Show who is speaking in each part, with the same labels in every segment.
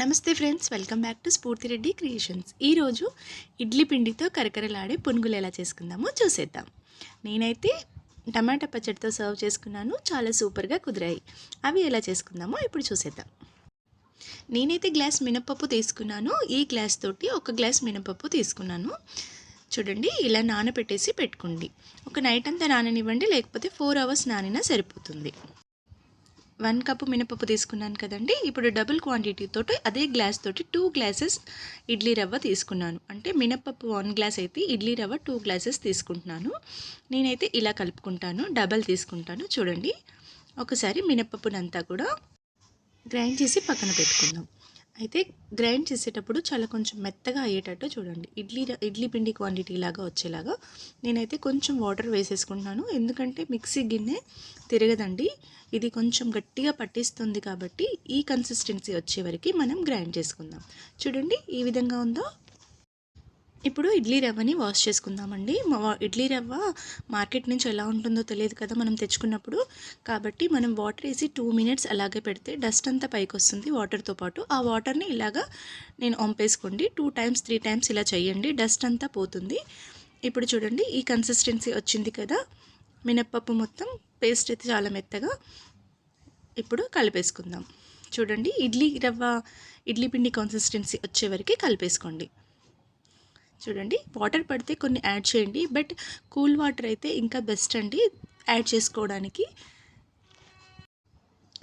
Speaker 1: నమస్తే friends welcome back to స్ఫూర్తి Reddy creations. ఈరోజు ఇడ్లీ పిండితో కరకరలాడే పునుగులు ఎలా చేసుకుందామో చూసేద్దాం. నేనైతే టమాటా పచ్చడితో సర్వ్ చేసుకున్నాను చాలా సూపర్గా కుదిరాయి. అవి ఎలా చేసుకుందామో ఇప్పుడు చూసేద్దాం. నేనైతే గ్లాస్ మినపప్పు తీసుకున్నాను ఈ గ్లాస్ తోటి ఒక గ్లాస్ మినపప్పు తీసుకున్నాను. చూడండి ఇలా నానబెట్టేసి పెట్టుకోండి. ఒక నైట్ అంతా నాననివ్వండి లేకపోతే ఫోర్ అవర్స్ నానినా సరిపోతుంది. వన్ కప్పు మినపప్పు తీసుకున్నాను కదండి. ఇప్పుడు డబుల్ క్వాంటిటీ తోటి అదే గ్లాస్ తోటి టూ గ్లాసెస్ ఇడ్లీ రవ్వ తీసుకున్నాను. అంటే మినపప్పు వన్ గ్లాస్ అయితే ఇడ్లీ రవ్వ టూ గ్లాసెస్ తీసుకుంటున్నాను. నేనైతే ఇలా కలుపుకుంటాను డబల్ తీసుకుంటాను. చూడండి ఒకసారి మినపప్పునంతా కూడా గ్రైండ్ చేసి పక్కన పెట్టుకుందాం. అయితే గ్రైండ్ చేసేటప్పుడు చాలా కొంచెం మెత్తగా అయ్యేటట్టు చూడండి. ఇడ్లీ ఇడ్లీ పిండి క్వాంటిటీ లాగా వచ్చేలాగా నేనైతే కొంచెం వాటర్ వేసేసుకుంటున్నాను. ఎందుకంటే మిక్సీ గిన్నె తిరగదండి. ఇది కొంచెం గట్టిగా పట్టిస్తుంది కాబట్టి ఈ కన్సిస్టెన్సీ వచ్చే వరకు మనం గ్రైండ్ చేసుకుందాం. చూడండి ఈ విధంగా ఉందో. ఇప్పుడు ఇడ్లీ రవ్వని వాష్ చేసుకుందామండి. ఇడ్లీ రవ్వ మార్కెట్ నుంచి ఎలా ఉంటుందో తెలియదు కదా మనం తెచ్చుకున్నప్పుడు. కాబట్టి మనం వాటర్ వేసి టూ మినిట్స్ అలాగే పెడితే డస్ట్ అంతా పైకి వస్తుంది వాటర్తో పాటు. ఆ వాటర్ని ఇలాగా నేను ఒంపేసుకోండి. టూ టైమ్స్ త్రీ టైమ్స్ ఇలా చేయండి. డస్ట్ అంతా పోతుంది. ఇప్పుడు చూడండి ఈ కన్సిస్టెన్సీ వచ్చింది కదా. మినప్పప్పు మొత్తం పేస్ట్ అయితే చాలా మెత్తగా ఇప్పుడు కలిపేసుకుందాం. చూడండి ఇడ్లీ రవ్వ ఇడ్లీ పిండి కన్సిస్టెన్సీ వచ్చే వరకు కలిపేసుకోండి. చూడండి. వాటర్ పడితే కొన్ని యాడ్ చేయండి. బట్ కూల్ వాటర్ అయితే ఇంకా బెస్ట్ అండి యాడ్ చేసుకోవడానికి.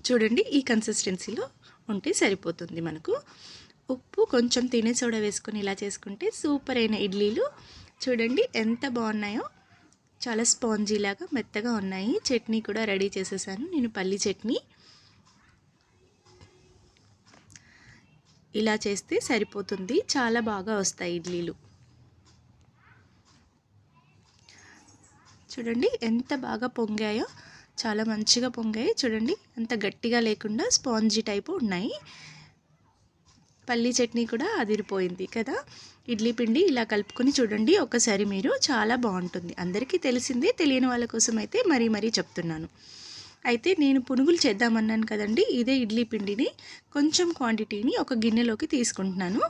Speaker 1: చూడండి ఈ కన్సిస్టెన్సీలో ఉంటే సరిపోతుంది మనకు. ఉప్పు కొంచెం తినే సోడా వేసుకొని ఇలా చేసుకుంటే సూపర్ అయిన ఇడ్లీలు. చూడండి ఎంత బాగున్నాయో. చాలా స్పాంజీ లాగా మెత్తగా ఉన్నాయి. చట్నీ కూడా రెడీ చేసేసాను. నేను పల్లి చట్నీ. ఇలా చేస్తే సరిపోతుంది. చాలా బాగా వస్తాయి ఇడ్లీలు. చూడండి ఎంత బాగా పొంగాయో చాలా మంచిగా పొంగాయి. చూడండి అంత గట్టిగా లేకుండా స్పాంజీ టైపు ఉన్నాయి. పల్లీ చట్నీ కూడా అదిరిపోయింది కదా? ఇడ్లీ పిండి ఇలా కలుపుకొని చూడండి ఒకసారి మీరు. చాలా బాగుంటుంది. అందరికీ తెలిసిందే తెలియని వాళ్ళ కోసం అయితే మరీ మరీ చెప్తున్నాను. అయితే నేను పునుగులు చేద్దామన్నాను కదండి ఇదే ఇడ్లీ పిండిని కొంచెం క్వాంటిటీని ఒక గిన్నెలోకి తీసుకుంటున్నాను.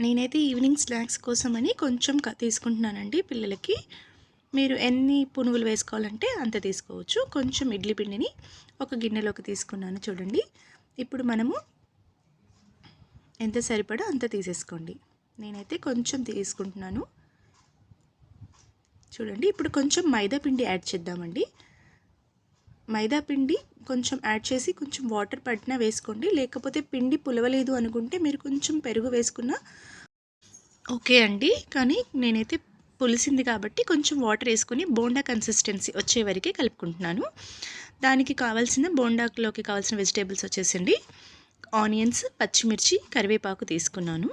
Speaker 1: నేనైతే ఈవినింగ్ స్నాక్స్ కోసమని కొంచెం తీసుకుంటున్నానండి పిల్లలకి. మీరు ఎన్ని పునుగులు వేసుకోవాలంటే అంత తీసుకోవచ్చు. కొంచెం ఇడ్లీ పిండిని ఒక గిన్నెలోకి తీసుకున్నాను చూడండి. ఇప్పుడు మనము ఎంత సరిపడా అంత తీసేసుకోండి. నేనైతే కొంచెం తీసుకుంటున్నాను. చూడండి ఇప్పుడు కొంచెం మైదా పిండి యాడ్ చేద్దామండి. మైదా పిండి కొంచెం యాడ్ చేసి కొంచెం వాటర్ పట్టినా వేసుకోండి. లేకపోతే పిండి పులవలేదు అనుకుంటే మీరు కొంచెం పెరుగు వేసుకున్న ఓకే అండి. కానీ నేనైతే పులిసింది కాబట్టి కొంచెం వాటర్ వేసుకుని బోండా కన్సిస్టెన్సీ వచ్చే వరకే కలుపుకుంటున్నాను. దానికి కావాల్సిన బోండాలోకి కావాల్సిన వెజిటేబుల్స్ వచ్చేసండి. ఆనియన్స్ పచ్చిమిర్చి కరివేపాకు తీసుకున్నాను.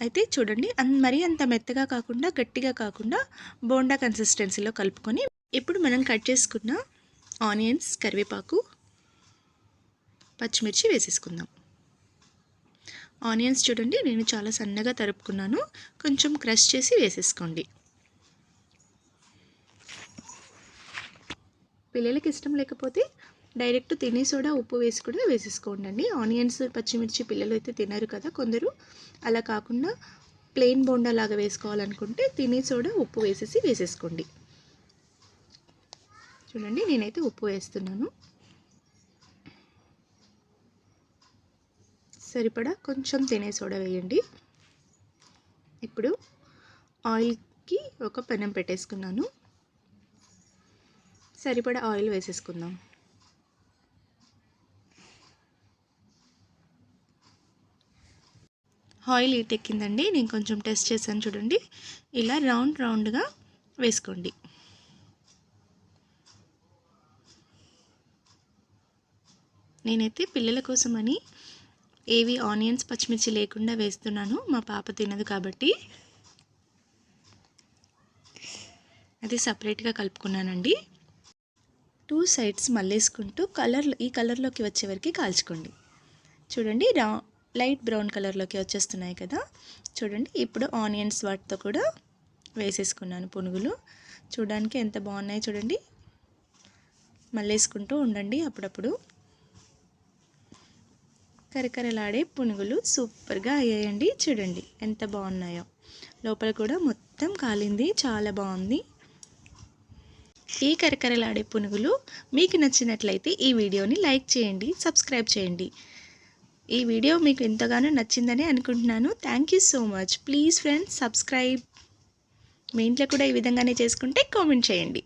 Speaker 1: అయితే చూడండి అన్ మరీ అంత మెత్తగా కాకుండా గట్టిగా కాకుండా బోండా కన్సిస్టెన్సీలో కలుపుకొని ఇప్పుడు మనం కట్ చేసుకున్న ఆనియన్స్ కరివేపాకు పచ్చిమిర్చి వేసేసుకుందాం. ఆనియన్స్ చూడండి నేను చాలా సన్నగా తరుపుకున్నాను. కొంచెం క్రష్ చేసి వేసేసుకోండి. పిల్లలకి ఇష్టం లేకపోతే డైరెక్ట్ తినే సోడా ఉప్పు వేసి కూడా వేసేసుకోండి ఆనియన్స్ పచ్చిమిర్చి పిల్లలు అయితే తినరు కదా కొందరు. అలా కాకుండా ప్లెయిన్ బోండా లాగా వేసుకోవాలనుకుంటే తినే సోడా ఉప్పు వేసేసి వేసేసుకోండి. చూడండి నేనైతే ఉప్పు వేస్తున్నాను. సరిపడా కొంచెం తినే సోడా వేయండి. ఇప్పుడు ఆయిల్కి ఒక పెనం పెట్టేసుకున్నాను. సరిపడా ఆయిల్ వేసేసుకుందాం. ఆయిల్ హీట్ ఎక్కిందండి నేను కొంచెం టెస్ట్ చేశాను చూడండి. ఇలా రౌండ్ రౌండ్గా వేసుకోండి. నేనైతే పిల్లల కోసమని ఏవి ఆనియన్స్ పచ్చిమిర్చి లేకుండా వేస్తున్నాను. మా పాప తినదు కాబట్టి అది సపరేట్గా కలుపుకున్నానండి. టూ సైడ్స్ మళ్ళేసుకుంటూ కలర్ ఈ కలర్లోకి వచ్చే వరకు కాల్చుకోండి. చూడండి రా లైట్ బ్రౌన్ కలర్లోకి వచ్చేస్తున్నాయి కదా. చూడండి ఇప్పుడు ఆనియన్స్ వాటితో కూడా వేసేసుకున్నాను పునుగులు. చూడడానికి ఎంత బాగున్నాయి చూడండి. మళ్ళేసుకుంటూ ఉండండి అప్పుడప్పుడు. కరకరలాడే పునుగులు సూపర్గా అయ్యాయండి. చూడండి ఎంత బాగున్నాయో. లోపల కూడా మొత్తం కాలింది. చాలా బాగుంది. ఈ కరకరలాడే పునుగులు మీకు నచ్చినట్లయితే ఈ వీడియోని లైక్ చేయండి సబ్స్క్రైబ్ చేయండి. ఈ వీడియో మీకు ఎంతగానో నచ్చిందని అనుకుంటున్నాను. Thank you so much please friends subscribe మీ ఇంట్లో కూడా ఈ విధంగానే చేసుకుంటే కామెంట్ చేయండి.